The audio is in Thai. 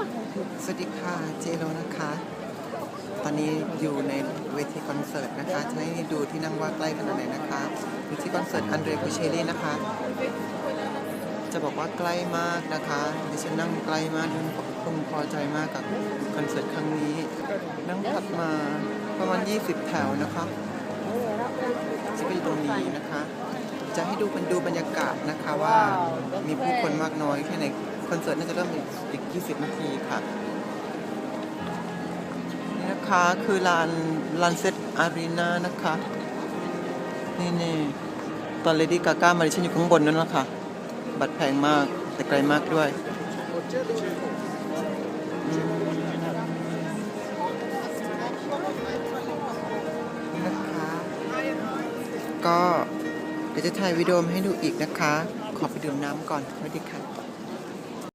สวัสดีค่ะเจโรนะคะ ตอนนี้อยู่ในเวทีคอนเสิร์ตนะคะจะให้ดูที่นั่งว่าใกล้ขนาดไหนนะคะอยู่ที่คอนเสิร์ตอันเดรคูเชลี่นะคะ จะบอกว่าใกล้มากนะคะดิฉันนั่งใกล้มากดิฉันพึงพอใจมากกับคอนเสิร์ตครั้งนี้ นั่งถัดมาประมาณ 20 แถวนะคะจะไปอยู่ตรงนี้นะคะ จะให้ดูเป็นดูบรรยากาศนะคะว่ามีผู้คนมากน้อยแค่ไหนคอนเสิร์ตน่าจะเริ่มอีก 20 นาทีค่ะ นี่นะคะคือลานลานเซตอารีนานะคะ นี่นี่ตอนเลดี้กาก้ามาดิฉันอยู่ข้างบนนั่นแหละค่ะ บัตรแพงมาก แต่ไกลมากด้วยอืมนี่นะคะก็เดี๋ยวจะถ่ายวิดีโอมาให้ดูอีกนะคะ ขอไปดื่มน้ำก่อนสวัสดีค่ะ